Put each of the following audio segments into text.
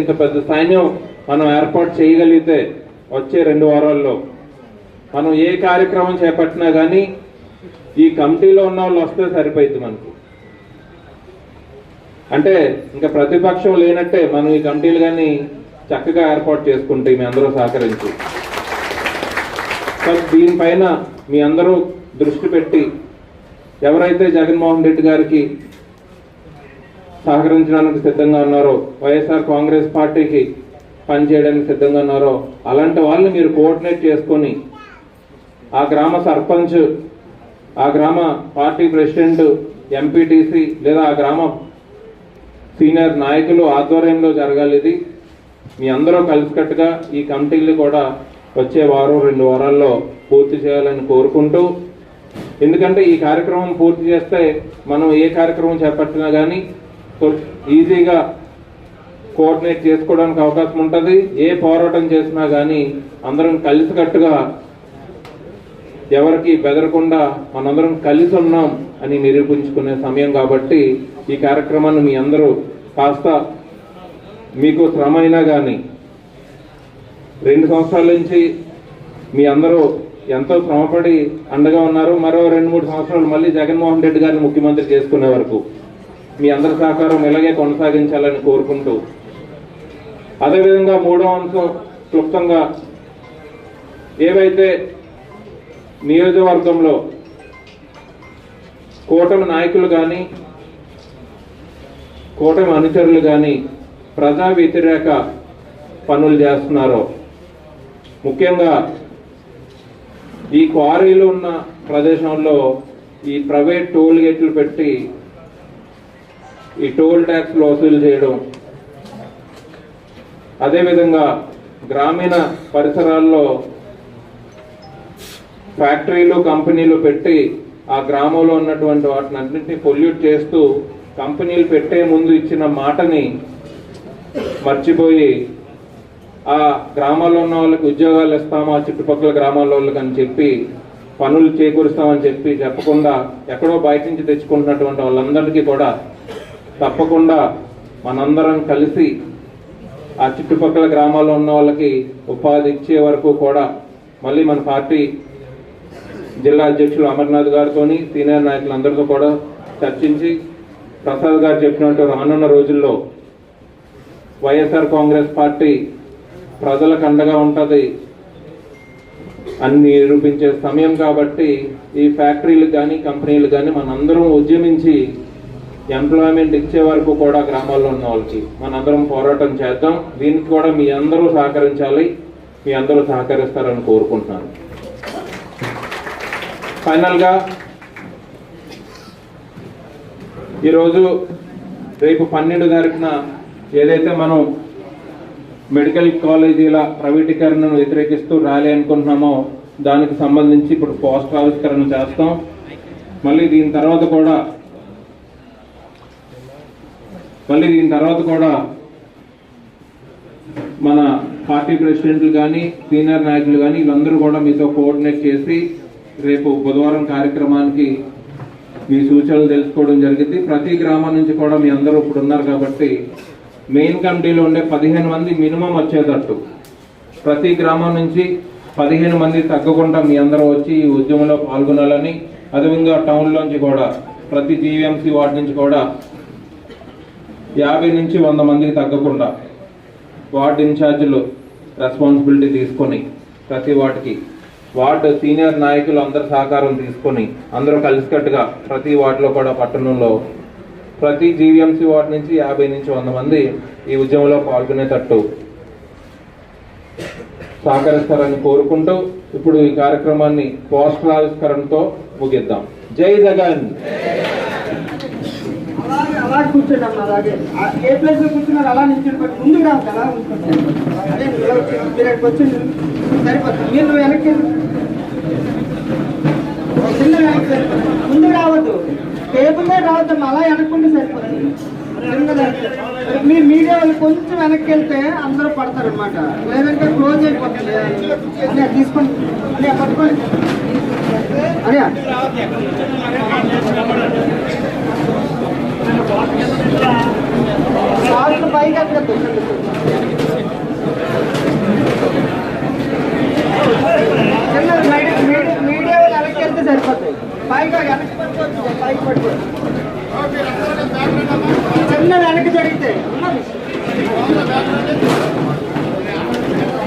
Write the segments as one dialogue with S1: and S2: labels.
S1: ఇంత పెద్ద సైన్యం మనం ఏర్పాటు చేయగలిగితే వచ్చే రెండు వారాల్లో మనం ఏ కార్యక్రమం చేపట్టినా కానీ ఈ కమిటీలో ఉన్న వాళ్ళు వస్తే సరిపోయింది మనకి. అంటే ఇంకా ప్రతిపక్షం లేనట్టే మనం ఈ కమిటీలు కానీ చక్కగా ఏర్పాటు చేసుకుంటే మీ అందరూ సహకరించి. సో దీనిపైన మీ అందరూ దృష్టి పెట్టి ఎవరైతే జగన్మోహన్ రెడ్డి గారికి సహకరించడానికి సిద్ధంగా ఉన్నారో వైఎస్ఆర్ కాంగ్రెస్ పార్టీకి పనిచేయడానికి సిద్ధంగా ఉన్నారో అలాంటి వాళ్ళని మీరు కోఆర్డినేట్ చేసుకొని ఆ గ్రామ సర్పంచ్ ఆ గ్రామ పార్టీ ప్రెసిడెంట్ ఎంపీటీసీ లేదా ఆ గ్రామ సీనియర్ నాయకులు ఆధ్వర్యంలో జరగాలి ఇది. మీ అందరూ కలిసికట్టుగా ఈ కమిటీలు కూడా వచ్చే వారం రెండు వారాల్లో పూర్తి చేయాలని కోరుకుంటూ ఎందుకంటే ఈ కార్యక్రమం పూర్తి చేస్తే మనం ఏ కార్యక్రమం చేపట్టినా కానీ ఈజీగా కోఆర్డినేట్ చేసుకోవడానికి అవకాశం ఉంటుంది. ఏ పోరాటం చేసినా కానీ అందరం కలిసికట్టుగా ఎవరికి బెదరకుండా మనందరం కలిసి ఉన్నాం అని నిరూపించుకునే సమయం కాబట్టి ఈ కార్యక్రమాన్ని మీ అందరూ కాస్త మీకు శ్రమ అయినా కానీ రెండు సంవత్సరాల నుంచి మీ అందరూ ఎంతో శ్రమపడి అండగా ఉన్నారు. మరో రెండు మూడు సంవత్సరాలు మళ్ళీ జగన్మోహన్ రెడ్డి గారిని ముఖ్యమంత్రి చేసుకునే వరకు. మీ అందరి సహకారం ఇలాగే కొనసాగించాలని కోరుకుంటూ అదేవిధంగా మూడో అంశం క్లుప్తంగా ఏవైతే నియోజకవర్గంలో కూటమి నాయకులు కానీ కూటమి అనుచరులు కానీ ప్రజా వ్యతిరేక పనులు చేస్తున్నారో ముఖ్యంగా ఈ క్వారీలు ఉన్న ప్రదేశంలో ఈ ప్రైవేట్ టోల్ గేట్లు పెట్టి ఈ టోల్ ట్యాక్స్లు వసూలు చేయడం. అదేవిధంగా గ్రామీణ పరిసరాల్లో ఫ్యాక్టరీలు కంపెనీలు పెట్టి ఆ గ్రామంలో ఉన్నటువంటి వాటిని అన్నింటినీ పొల్యూట్ చేస్తూ కంపెనీలు పెట్టే ముందు ఇచ్చిన మాటని మర్చిపోయి ఆ గ్రామాల్లో ఉన్న వాళ్ళకి ఉద్యోగాలు ఇస్తాము ఆ చుట్టుపక్కల గ్రామాల్లో వాళ్ళకి అని చెప్పి పనులు చేకూరుస్తామని చెప్పి చెప్పకుండా ఎక్కడో బయట నుంచి తెచ్చుకుంటున్నటువంటి వాళ్ళందరికీ కూడా తప్పకుండా మనందరం కలిసి ఆ చుట్టుపక్కల గ్రామాల్లో ఉన్న వాళ్ళకి ఉపాధి ఇచ్చే వరకు కూడా మళ్ళీ మన పార్టీ జిల్లా అధ్యక్షులు అమర్నాథ్ గారితో సీనియర్ నాయకులందరితో కూడా చర్చించి ప్రసాద్ గారు చెప్పినట్టు రానున్న రోజుల్లో వైఎస్ఆర్ కాంగ్రెస్ పార్టీ ప్రజలకు అండగా ఉంటుంది అని నిరూపించే సమయం కాబట్టి ఈ ఫ్యాక్టరీలు కానీ కంపెనీలు కానీ మనందరం ఉద్యమించి ఎంప్లాయ్మెంట్ ఇచ్చే వరకు కూడా గ్రామాల్లో ఉన్న వాళ్ళకి మనందరం పోరాటం చేద్దాం. దీనికి కూడా మీ అందరూ సహకరించాలి. మీ అందరూ సహకరిస్తారని కోరుకుంటున్నాను. ఫైనల్గా ఈరోజు రేపు పన్నెండు తారీఖున ఏదైతే మనం మెడికల్ కాలేజీల ప్రైవేటీకరణను వ్యతిరేకిస్తూ ర్యాలీ అనుకుంటున్నామో దానికి సంబంధించి ఇప్పుడు పోస్ట్ ఆవిష్కరణ చేస్తాం. మళ్ళీ దీని తర్వాత కూడా మళ్ళీ దీని తర్వాత కూడా మన పార్టీ ప్రెసిడెంట్లు కానీ సీనియర్ నాయకులు కానీ వీళ్ళందరూ కూడా మీతో కోఆర్డినేట్ చేసి రేపు బుధవారం కార్యక్రమానికి మీ సూచనలు తెలుసుకోవడం జరిగింది. ప్రతి గ్రామం నుంచి కూడా మీ అందరూ ఇప్పుడు ఉన్నారు కాబట్టి మెయిన్ కమిటీలో ఉండే పదిహేను మంది మినిమం వచ్చేటట్టు. ప్రతి గ్రామం నుంచి పదిహేను మంది తగ్గకుండా మీ అందరూ వచ్చి ఈ ఉద్యమంలో పాల్గొనాలని అదేవిధంగా టౌన్లోంచి కూడా ప్రతి జీవీఎంసీ వార్డు నుంచి కూడా యాభై నుంచి వంద మందికి తగ్గకుండా వార్డ్ ఇన్ఛార్జీలు రెస్పాన్సిబిలిటీ తీసుకొని ప్రతి వాటికి వార్డు సీనియర్ నాయకులు అందరి సహకారం తీసుకొని అందరూ కలిసికట్టుగా ప్రతి వార్డులో కూడా పట్టణంలో ప్రతి జీవీఎంసీ వార్డు నుంచి యాభై నుంచి వంద మంది ఈ ఉద్యమంలో పాల్గొనేటట్టు సహకరిస్తారని కోరుకుంటూ ఇప్పుడు ఈ కార్యక్రమాన్ని పోస్టర్ ఆవిష్కరణతో ముగిద్దాం. జై జగన్!
S2: అలా కూర్చోండి అమ్మ అలాగే. ఏ ప్లేస్లో కూర్చున్నారు అలా నిల్చొని పెట్టి ముందుకు రావు కదా అదే మీరు అక్కడికి వచ్చి సరిపోతుంది. మీరు నువ్వు వెనక్కి వెళ్ళు. చిన్న వెనక్కి సరిపోతుంది ముందుకు రావద్దు. టేబుల్ మీద రావద్దు అలా వెనక్కుంటే సరిపోతుంది. మీ మీరు మీడియా వాళ్ళు కొంచెం వెనక్కి వెళ్తే అందరూ పడతారు అనమాట లేదంటే క్లోజ్ అయిపోతుంది. తీసుకొని తీసుకోండి. అదే పట్టుకోండి. అదే కాళ్ళు పైకి ఎక్కద్దు చిన్న మీడియా మీడియా మీడియా వాళ్ళు వెనక్కి వెళ్తే సరిపోతాయి పైగా వెనక్కి పట్టుకోవచ్చు పైకి పట్టుకోవచ్చు చిన్న వెనక్కి జరిగితే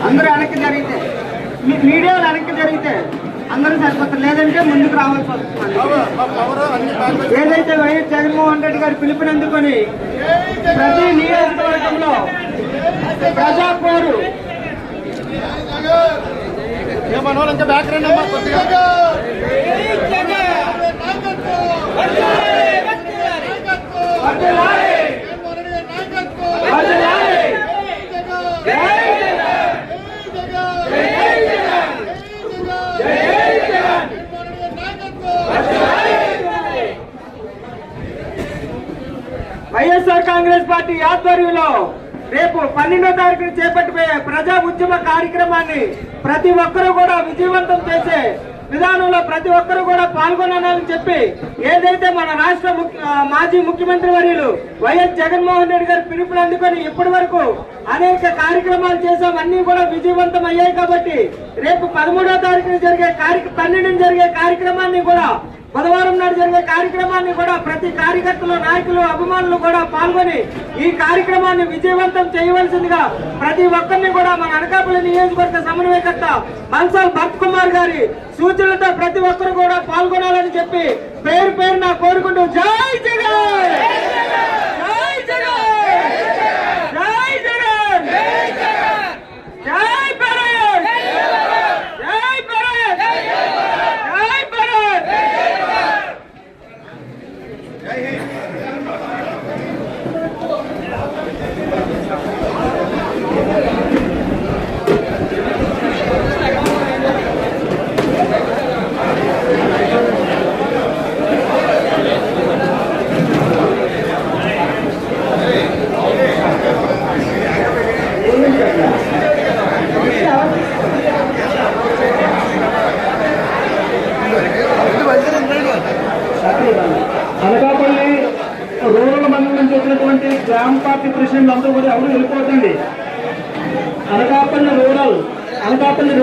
S2: అందరూ వెనక్కి జరిగితే. మీ మీడియా వాళ్ళు వెనక్కి జరిగితే అందరూ సరిపోతారు. లేదంటే ముందుకు రావాల్సి వస్తుంది. ఏదైతే వైఎస్ జగన్మోహన్ రెడ్డి గారు పిలుపునందుకొని ప్రతి నియోజకవర్గంలో ప్రజా పోరు
S3: మనోళ్ళు ఇంకా బ్యాక్ రండి అమ్మా కొద్దిగా
S2: వర్ధిల్లాలి! వర్ధిల్లాలి! జై జగన్! జై జగన్! జై జగన్! వైఎస్ఆర్ కాంగ్రెస్ పార్టీ ఆధ్వర్యంలో రేపు పన్నెండో తారీఖున చేపట్టిపోయే ప్రజా ఉద్యమ కార్యక్రమాన్ని ప్రతి ఒక్కరూ కూడా విజయవంతం చేసే విధానంలో ప్రతి ఒక్కరూ కూడా పాల్గొనాలని చెప్పి ఏదైతే మన రాష్ట్ర మాజీ ముఖ్యమంత్రి వర్యులు వైఎస్ జగన్మోహన్ రెడ్డి గారు పిలుపులు అందుకొని ఇప్పటి వరకు అనేక కార్యక్రమాలు చేశాం అన్ని కూడా విజయవంతం అయ్యాయి కాబట్టి రేపు పదమూడో తారీఖున జరిగే కార్య పన్నెండున జరిగే కార్యక్రమాన్ని కూడా బుధవారం నాడు జరిగే కార్యక్రమాన్ని కూడా ప్రతి కార్యకర్తలు నాయకులు అభిమానులు కూడా పాల్గొని ఈ కార్యక్రమాన్ని విజయవంతం చేయవలసిందిగా ప్రతి ఒక్కరిని కూడా మన అనకాపల్లి నియోజకవర్గ సమన్వయకర్త బన్సాల్ భరత్ కుమార్ గారి సూచనలతో ప్రతి ఒక్కరు కూడా పాల్గొనాలని చెప్పి పేరు పేరు నా కోరుకుంటూ జై జగన్ జై జగన్ జై జగన్ జై భారత్ జై భారత్ జై భారత్
S4: అనకాపల్లి రూరల్ ఉన్నటువంటి గ్రామ పార్టీ ప్రెసిడెంట్లు అందరూ కూడా ఎవరు వెళ్ళిపోతండి అనకాపల్లి రూరల్ అనకాపల్లి